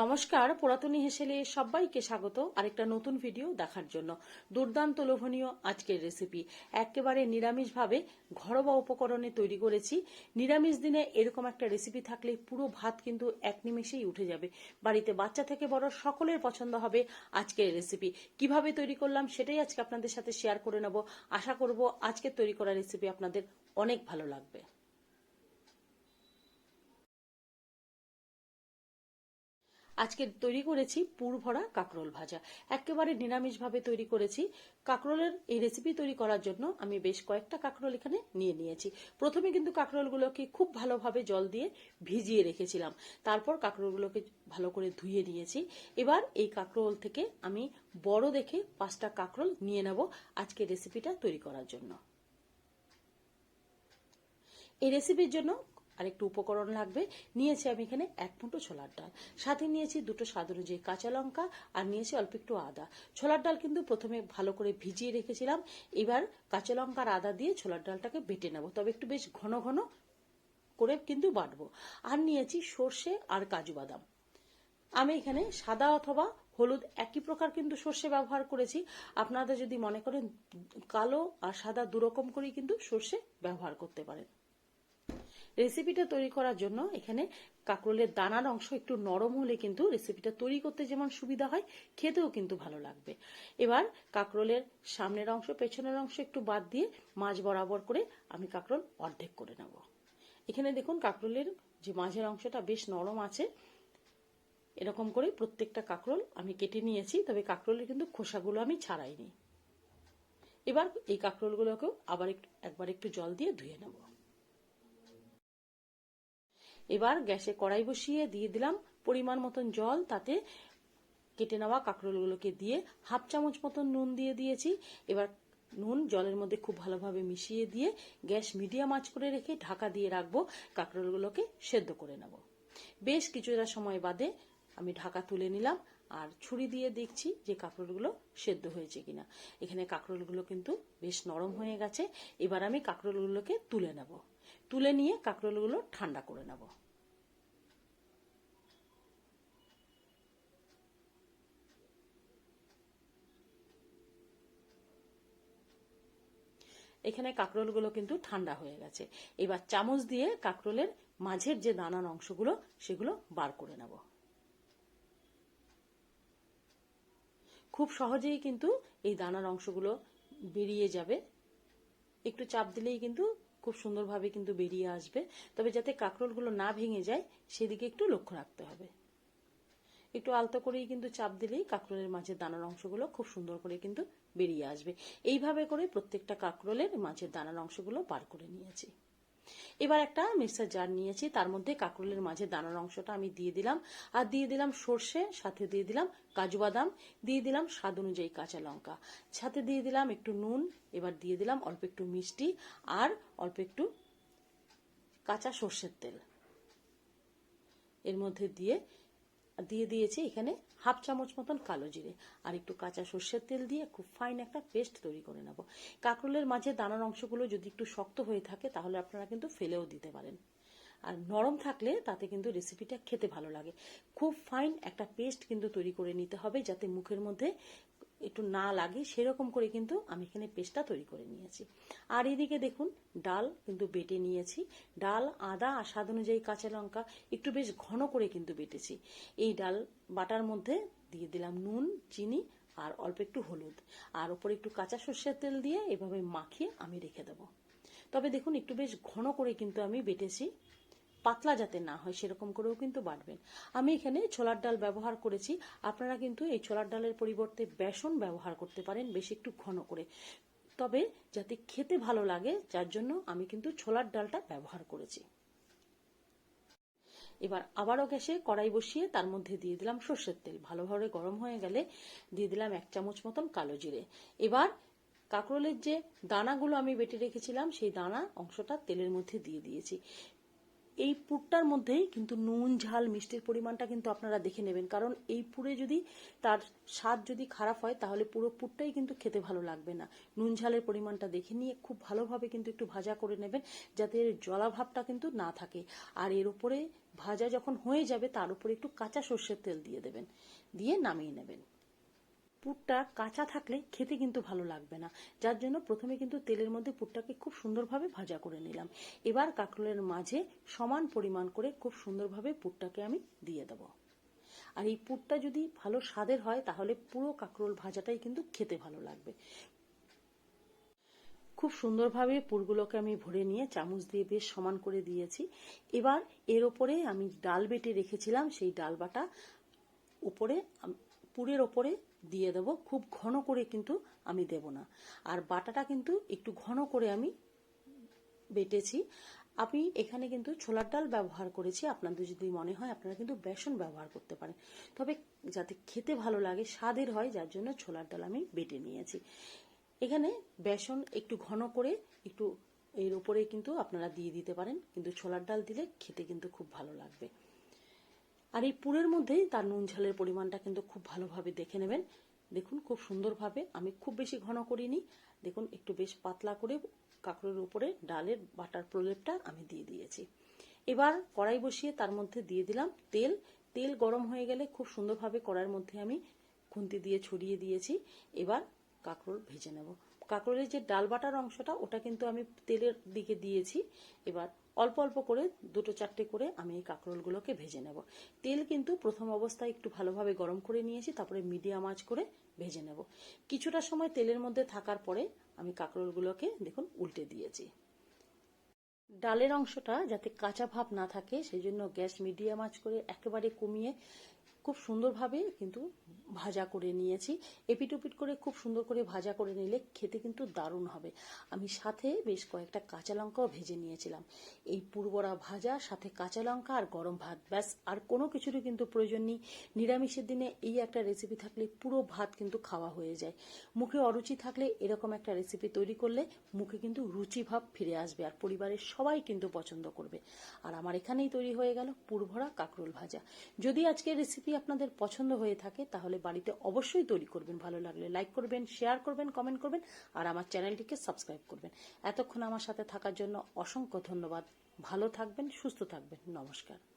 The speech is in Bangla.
নমস্কার, পুরাতনী হেসেলে সবাইকে স্বাগত। আরেকটা নতুন ভিডিও দেখার জন্য। দুর্দান্ত লোভনীয় আজকের রেসিপি একেবারে নিরামিষভাবে ঘরোয়া উপকরণে তৈরি করেছি। নিরামিষ দিনে এরকম একটা রেসিপি থাকলে পুরো ভাত কিন্তু এক নিমেষেই উঠে যাবে। বাড়িতে বাচ্চা থেকে বড় সকলের পছন্দ হবে আজকের রেসিপি কীভাবে তৈরি করলাম সেটাই আজকে আপনাদের সাথে শেয়ার করে নেব। আশা করব আজকে তৈরি করা রেসিপি আপনাদের অনেক ভালো লাগবে। আজকে তৈরি করেছি পুর ভরা কাঁকরোল ভাজা। একেবারে নিরামিষভাবে তৈরি করেছি। কাঁকরোলের এই রেসিপি তৈরি করার জন্য আমি বেশ কয়েকটা কাঁকরোল এখানে নিয়ে নিয়েছি। প্রথমে কিন্তু কাঁকরোলগুলোকে খুব ভালোভাবে জল দিয়ে ভিজিয়ে রেখেছিলাম। তারপর কাঁকরোলগুলোকে ভালো করে ধুয়ে নিয়েছি। এবার এই কাঁকরোল থেকে আমি বড় দেখে পাঁচটা কাঁকরোল নিয়ে নেব আজকে রেসিপিটা তৈরি করার জন্য। এই রেসিপির জন্য আর একটু উপকরণ লাগবে। নিয়েছি আমি এখানে এক মুঠো ছোলার ডাল। সাথে নিয়েছি দুটো স্বাদ অনুযায়ী কাঁচা লঙ্কা আর নিয়েছি অল্প একটু আদা। ছোলার ডাল কিন্তু প্রথমে ভালো করে ভিজিয়ে রেখেছিলাম। এবার কাঁচা লঙ্কা আর আদা দিয়ে ছোলার ডালটাকে বেটে নেব। তবে একটু বেশ ঘন ঘন করে কিন্তু বাটবো। আর নিয়েছি সর্ষে আর কাজু বাদাম। আমি এখানে সাদা অথবা হলুদ একই প্রকার কিন্তু সর্ষে ব্যবহার করেছি। আপনারা যদি মনে করেন কালো আর সাদা দুরকম করেই কিন্তু সর্ষে ব্যবহার করতে পারেন। রেসিপিটা তৈরি করার জন্য এখানে কাঁকরোলের দানার অংশ একটু নরম হলে কিন্তু রেসিপিটা তৈরি করতে যেমন সুবিধা হয়, খেতেও কিন্তু ভালো লাগবে। এবার কাঁকরোলের সামনের অংশ, পেছনের অংশ একটু বাদ দিয়ে মাছ বরাবর করে আমি কাঁকরোল অর্ধেক করে নেব। এখানে দেখুন কাঁকরোলের যে মাঝের অংশটা বেশ নরম আছে। এরকম করে প্রত্যেকটা কাঁকরোল আমি কেটে নিয়েছি, তবে কাঁকরোলের কিন্তু খোসাগুলো আমি ছাড়াইনি। এবার এই কাঁকরোলগুলোকেও আবার একটু, একবার একটু জল দিয়ে ধুয়ে নেব। এবার গ্যাসে কড়াই বসিয়ে দিয়ে দিলাম পরিমাণ মতন জল, তাতে কেটে নেওয়া কাঁকরোলগুলোকে দিয়ে হাফ চামচ মতন নুন দিয়ে দিয়েছি। এবার নুন জলের মধ্যে খুব ভালোভাবে মিশিয়ে দিয়ে গ্যাস মিডিয়াম আঁচ করে রেখে ঢাকা দিয়ে রাখব, কাঁকরোলগুলোকে সেদ্ধ করে নেব। বেশ কিছুটা সময় বাদে আমি ঢাকা তুলে নিলাম আর ছুরি দিয়ে দেখছি যে কাঁকরোলগুলো সেদ্ধ হয়েছে কিনা। এখানে কাঁকরোলগুলো কিন্তু বেশ নরম হয়ে গেছে। এবার আমি কাঁকরোলগুলোকে তুলে নেব। তুলে নিয়ে কাঁকরোলগুলো ঠান্ডা করে নেব। এখানে কাঁকরোলগুলো কিন্তু ঠান্ডা হয়ে গেছে। এবার চামচ দিয়ে কাঁকরোলের মাঝের যে দানার অংশগুলো, সেগুলো বার করে নেব। খুব সহজেই কিন্তু এই দানার অংশগুলো বেরিয়ে যাবে। একটু চাপ দিলেই কিন্তু খুব সুন্দরভাবে কিন্তু বেরিয়ে আসবে। তবে যাতে কাঁকরোলগুলো না ভেঙে যায়, সেদিকে একটু লক্ষ্য রাখতে হবে। একটু আলতো করেই কিন্তু চাপ দিলেই কাঁকরোলের মাঝের দানার অংশগুলো খুব সুন্দর করে কিন্তু বেরিয়ে আসবে। এইভাবে করে প্রত্যেকটা কাঁকরোলের মাঝের দানার অংশগুলো বার করে নিয়েছি। এবার একটা মিক্সার জার নিয়েছি, তার মধ্যে কাঁকরোলের মাঝে দানার অংশটা আমি দিয়ে দিলাম। আর দিয়ে দিলাম সর্ষে, সাথে দিয়ে দিলাম কাজু বাদাম, দিয়ে দিলাম স্বাদ অনুযায়ী কাঁচা লঙ্কা। সাথে দিয়ে দিলাম একটু নুন, এবার দিয়ে দিলাম অল্প একটু মিষ্টি আর অল্প একটু কাঁচা সর্ষের তেল। এর মধ্যে দিয়ে দিয়ে দিয়েছি এখানে হাফ চামচ মতন কালো জিরে আর একটু কাঁচা সর্ষের তেল দিয়ে খুব ফাইন একটা পেস্ট তৈরি করে নেব। কাঁকরোলের মাঝে দানার অংশগুলো যদি একটু শক্ত হয়ে থাকে তাহলে আপনারা কিন্তু ফেলেও দিতে পারেন। আর নরম থাকলে তাতে কিন্তু রেসিপিটা খেতে ভালো লাগে। খুব ফাইন একটা পেস্ট কিন্তু তৈরি করে নিতে হবে যাতে মুখের মধ্যে একটু না লাগে, সেরকম করে কিন্তু আমি এখানে পেস্টটা তৈরি করে নিয়েছি। আর এদিকে দেখুন, ডাল কিন্তু বেটে নিয়েছি। ডাল, আদা আর স্বাদ অনুযায়ী কাঁচা লঙ্কা একটু বেশ ঘন করে কিন্তু বেটেছি। এই ডাল বাটার মধ্যে দিয়ে দিলাম নুন, চিনি আর অল্প একটু হলুদ। আর ওপরে একটু কাঁচা সর্ষের তেল দিয়ে এভাবে মাখিয়ে আমি রেখে দেবো। তবে দেখুন, একটু বেশ ঘন করে কিন্তু আমি বেটেছি। পাতলা যাতে না হয়, সেরকম করেও কিন্তু বাটবেন। আমি এখানে ছোলার ডাল ব্যবহার করেছি। আপনারা কিন্তু এই ছোলার ডালের পরিবর্তে বেসন ব্যবহার করতে পারেন, বেশি একটু ঘন করে। তবে যাতে খেতে ভালো লাগে, যার জন্য আমি কিন্তু ছোলার ডালটা ব্যবহার করেছি। এবার আবারও গ্যাসে কড়াই বসিয়ে তার মধ্যে দিয়ে দিলাম সর্ষের তেল। ভালোভাবে গরম হয়ে গেলে দিয়ে দিলাম এক চামচ মতন কালো জিরে। এবার কাঁকরোলের যে দানাগুলো আমি বেটে রেখেছিলাম, সেই দানা অংশটা তেলের মধ্যে দিয়ে দিয়েছি। এই পুরটার মধ্যেই কিন্তু নুন, ঝাল, মিষ্টির পরিমাণটা কিন্তু আপনারা দেখে নেবেন। কারণ এই পুরে যদি তার স্বাদ যদি খারাপ হয়, তাহলে পুরো পুরটাই কিন্তু খেতে ভালো লাগবে না। নুন, ঝালের পরিমাণটা দেখে নিয়ে খুব ভালোভাবে কিন্তু একটু ভাজা করে নেবেন, যাতে এর জলাভাবটা কিন্তু না থাকে। আর এর উপরে ভাজা যখন হয়ে যাবে, তার উপরে একটু কাঁচা সর্ষের তেল দিয়ে দেবেন। দিয়ে নামিয়ে নেবেন। পুরটা কাঁচা থাকলে খেতে কিন্তু ভালো লাগবে না। যার জন্য প্রথমে কিন্তু তেলের মধ্যে পুরটাকে খুব সুন্দরভাবে ভাজা করে নিলাম। এবার কাঁকরোলের মাঝে সমান পরিমাণ করে খুব সুন্দরভাবে পুরটাকে আমি দিয়ে দেবো। আর এই পুরটা যদি ভালো স্বাদের হয়, তাহলে পুরো কাঁকরোল ভাজাটাই কিন্তু খেতে ভালো লাগবে। খুব সুন্দরভাবে পুরগুলোকে আমি ভরে নিয়ে চামচ দিয়ে বেশ সমান করে দিয়েছি। এবার এর ওপরে আমি ডাল বেটে রেখেছিলাম, সেই ডাল বাটা উপরে পুরের ওপরে দিয়ে দেব। খুব ঘন করে কিন্তু আমি দেব না। আর বাটাটা কিন্তু একটু ঘন করে আমি বেটেছি। আমি এখানে কিন্তু ছোলার ডাল ব্যবহার করেছি। আপনাদের যদি মনে হয়, আপনারা কিন্তু বেসন ব্যবহার করতে পারেন। তবে যাতে খেতে ভালো লাগে, স্বাদের হয়, যার জন্য ছোলার ডাল আমি বেটে নিয়েছি। এখানে বেসন একটু ঘন করে একটু এর উপরে কিন্তু আপনারা দিয়ে দিতে পারেন। কিন্তু ছোলার ডাল দিলে খেতে কিন্তু খুব ভালো লাগবে। আর এই পুরের মধ্যেই তার নুন ঝালের পরিমাণটা কিন্তু খুব ভালোভাবে দেখে নেবেন। দেখুন, খুব সুন্দরভাবে। আমি খুব বেশি ঘন করিনি। দেখুন, একটু বেশ পাতলা করে কাঁকড়ের উপরে ডালের বাটার প্রলেপটা আমি দিয়ে দিয়েছি। এবার কড়াই বসিয়ে তার মধ্যে দিয়ে দিলাম তেল। তেল গরম হয়ে গেলে খুব সুন্দরভাবে কড়াইয়ের মধ্যে আমি খুন্তি দিয়ে ছড়িয়ে দিয়েছি। এবার কাঁকরোল ভেজে নেব। কাঁকরোলের যে ডাল বাটার অংশটা, ওটা কিন্তু আমি তেলের দিকে দিয়েছি। এবার অল্প অল্প করে দুটো চারটে করে আমি এই কাঁকরোলগুলোকে ভেজে নেব। তেল কিন্তু প্রথম অবস্থায় একটু ভালোভাবে গরম করে নিয়েছি, তারপরে মিডিয়াম আঁচ করে ভেজে নেব। কিছুটা সময় তেলের মধ্যে থাকার পরে আমি কাঁকরোলগুলোকে দেখুন উল্টে দিয়েছি। ডালের অংশটা যাতে কাঁচা ভাব না থাকে সেই জন্য গ্যাস মিডিয়াম আঁচ করে একেবারে কমিয়ে খুব সুন্দরভাবে কিন্তু ভাজা করে নিয়েছি। এপিট ওপিট করে খুব সুন্দর করে ভাজা করে নিলে খেতে কিন্তু দারুণ হবে। আমি সাথে বেশ কয়েকটা কাঁচা লঙ্কাও ভেজে নিয়েছিলাম। এই পুরবরা ভাজা, সাথে কাঁচা লঙ্কা আর গরম ভাত। ব্যাস, আর কোনো কিছুরই কিন্তু প্রয়োজন নেই। নিরামিষের দিনে এই একটা রেসিপি থাকলে পুরো ভাত কিন্তু খাওয়া হয়ে যায়। মুখে অরুচি থাকলে এরকম একটা রেসিপি তৈরি করলে মুখে কিন্তু রুচি ভাব ফিরে আসবে আর পরিবারের সবাই কিন্তু পছন্দ করবে। আর আমার এখানেই তৈরি হয়ে গেল পুরভরা কাঁকরোল ভাজা। যদি আজকের রেসিপি আপনাদের পছন্দ হয়ে থাকে, তাহলে বাড়িতে অবশ্যই তৈরি করবেন। ভালো লাগলে লাইক করবেন শেয়ার করবেন কমেন্ট করবেন, আর আমার চ্যানেলটিকে সাবস্ক্রাইব করবেন। এতক্ষণ আমার সাথে থাকার জন্য অসংখ্য ধন্যবাদ। ভালো থাকবেন, সুস্থ থাকবেন। নমস্কার।